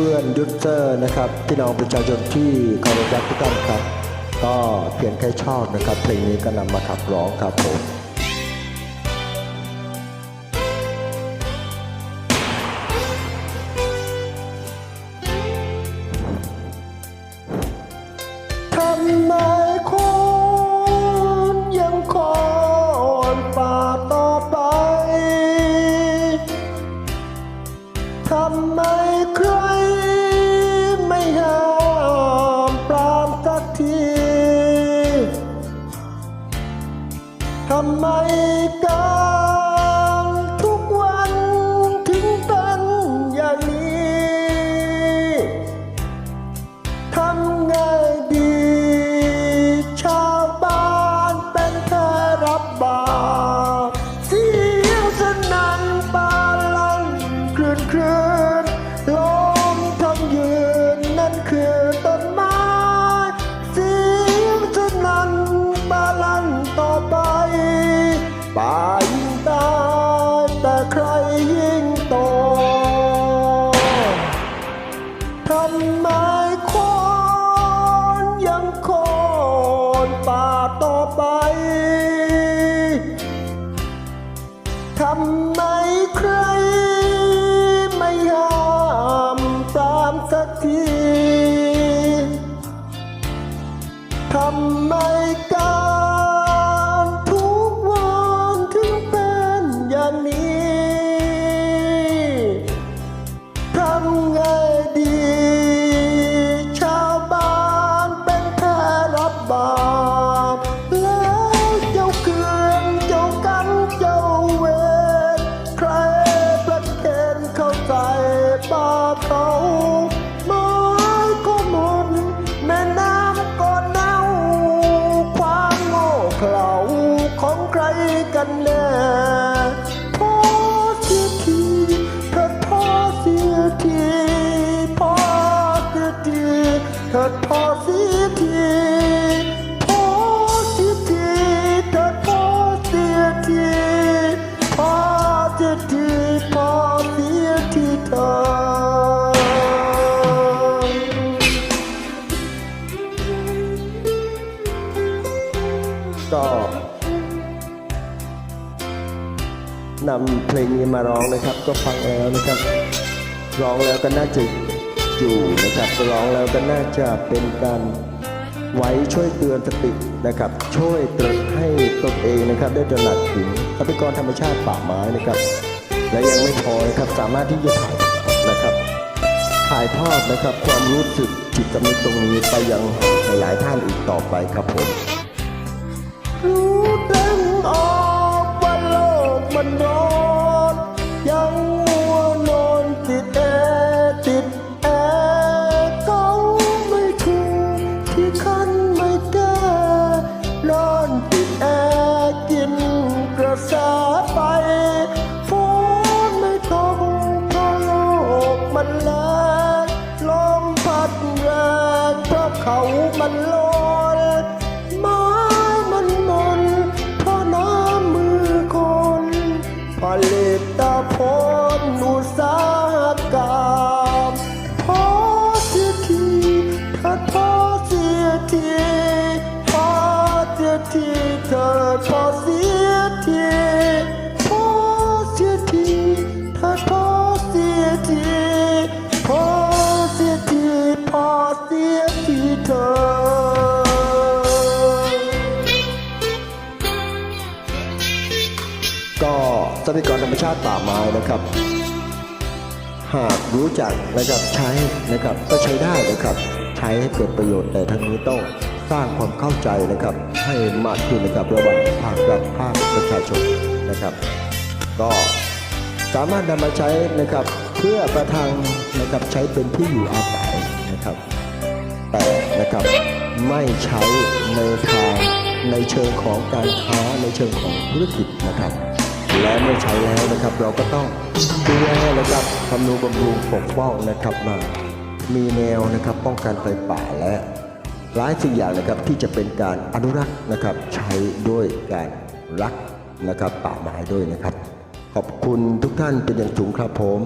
พื่อนยูเซอร์นะครับพี่น้องประชาชนที่เคารพรักทุกท่านครับ ก็เพียงแค่ชอบนะครับเพลงนี้ก็นำมาขับร้องครับผม ทำไมกา กันแน่พอเสียทีเถิดพอเสียทีพอเสียทีเถิดพอเสียทีพอเสียทีเถิดพอเสียทีพอเสียทีพอเสียทีเถิดก็ นำเพลงนี้มาร้องนะครับ ก็ฟังแล้วนะครับ ร้องแล้วก็น่าจะอยู่นะครับร้องแล้วก็น่าจะเป็นการไว้ช่วยเตือนสตินะครับ ช่วยตือนให้ตนเองนะครับ ได้ตระหนักถึงทรัพยากรธรรมชาติป่าไม้นะครับ และยังไม่พอนะครับสามารถที่จะถ่ายนะครับถ่ายทอดนะครับความรู้สึกจิตสำนึกตรงนี้ไปยังหลายท่านอีกต่อไปครับผมรู้ ระแสไปฝนไม่ตกเพราะโลกมันแรงลมพัดแรงเพราะเขามันโลอ รัพยากรธรรมชาติป่าไม้นะครับ หากรู้จักนะครับใช้นะครับก็ใช้ได้นะครับ ใช้ให้เกิดประโยชน์แต่ทั้งนี้ต้องสร้างความเข้าใจนะครับ ให้มากขึ้นนะครับระหว่างภาครัฐภาคประชาชนนะครับ ก็สามารถนำมาใช้นะครับเพื่อประทังนะครับใช้เป็นที่อยู่อาศัยนะครับ แต่นะครับไม่ใช้ในทางในเชิงของการค้าในเชิงของธุรกิจนะครับ และเมื่อใช้แล้วนะครับ เราก็ต้องดูแลนะครับทำนูบำรุงปกป้องนะครับมา มีแนวนะครับป้องกันไฟป่าและหลายสิ่งอย่างนะครับที่จะเป็นการอนุรักษ์นะครับใช้ด้วยการรักนะครับป่าไม้ด้วยนะครับ ขอบคุณทุกท่านเป็นอย่างสูงครับผม